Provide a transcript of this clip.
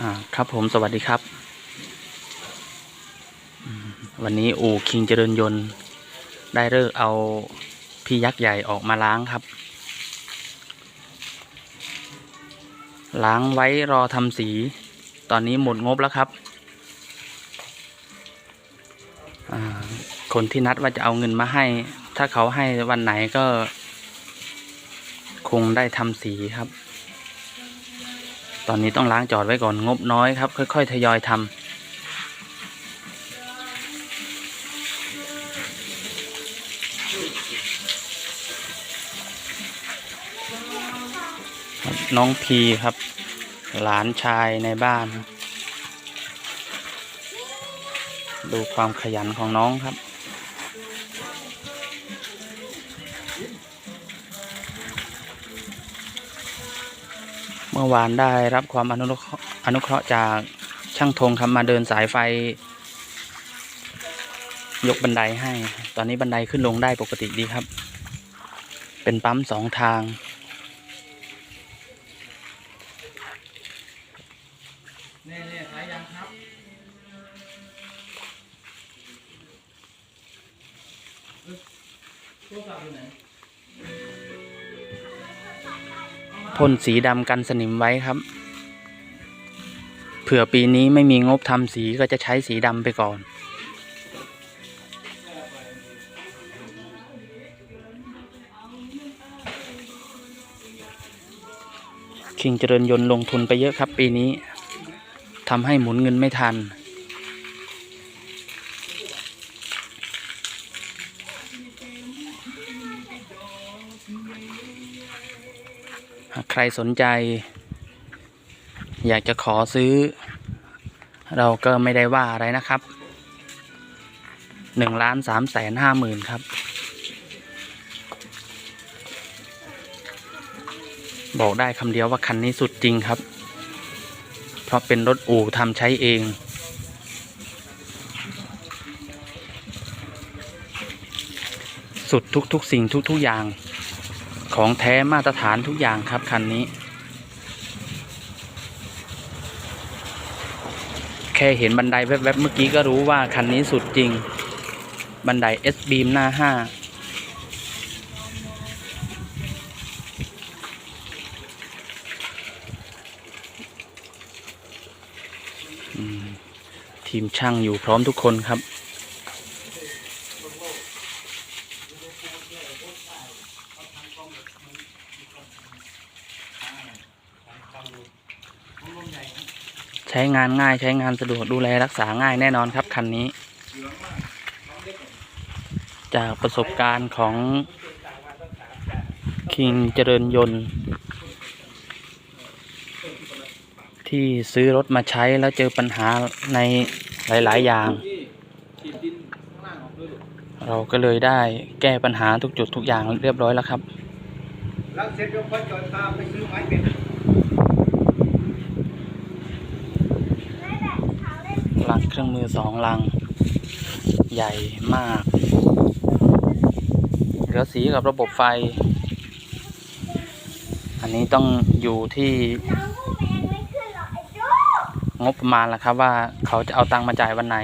อ่าครับผมสวัสดีครับ วันนี้อู่คิงเจริญยนต์ ได้เลิกเอาพี่ยักษ์ใหญ่ออกมาล้างครับ ล้างไว้รอทำสี ตอนนี้หมดงบแล้วครับ คนที่นัดว่าจะเอาเงินมาให้ ถ้าเขาให้วันไหนก็ คงได้ทำสีครับ ตอนนี้ต้องล้างจอดไว้ก่อนงบน้อยครับ ค่อย ๆ ทยอยทำน้องพีครับ หลานชายในบ้าน ดูความขยันของน้องครับ มื่อวานได้รับความอนุเคราะห์อนุเคราะห์จากช่างธงครับมาเดินสายไฟ ยกบันไดให้ ตอนนี้บันไดขึ้นลงได้ปกติดีครับ เป็นปั๊มสองทางพ่น พ่นสีดำกันสนิมไว้ครับเผื่อปีนี้ไม่มีงบทำสีก็จะใช้สีดำไปก่อน คิงเจริญยนต์ลงทุนไปเยอะครับปีนี้ทำให้หมุนเงินไม่ทันหาก ใครสนใจ อยากจะขอซื้อ เราก็ไม่ได้ว่าอะไรนะครับหนึ่งล้านสามแสนห้าหมื่นครับ บอกได้คำเดียวว่าคันนี้สุดจริงครับ เพราะเป็นรถอู่ทำใช้เอง สุดทุกๆสิ่งทุก ๆ อย่าง ของแท้มาตรฐานทุกอย่างครับคันนี้ แค่เห็นบันไดแวบๆเมื่อกี้ก็รู้ว่าคันนี้สุดจริง บันได S beam หน้าห้าทีมช่างอยู่พร้อมทุกคนครับ ใช้งานง่ายใช้งานสะดวกดูแลรักษาง่ายแน่นอนครับคันนี้ จากประสบการณ์ของคิงเจริญยนต์ ที่ซื้อรถมาใช้แล้วเจอปัญหาในหลาย ๆ อย่าง เราก็เลยได้แก้ปัญหาทุกจุดทุกอย่างเรียบร้อยแล้วครับ ล้างเสร็จเดี๋ยวค่อยจอดตามไปซื้อไม้เป็ดลังเครื่องมือสองลัง ใหญ่มากเหลือสีกับระบบไฟ อันนี้ต้องอยู่ที่งบประมาณละครับว่าเขาจะเอาตังค์มาจ่ายวันไหน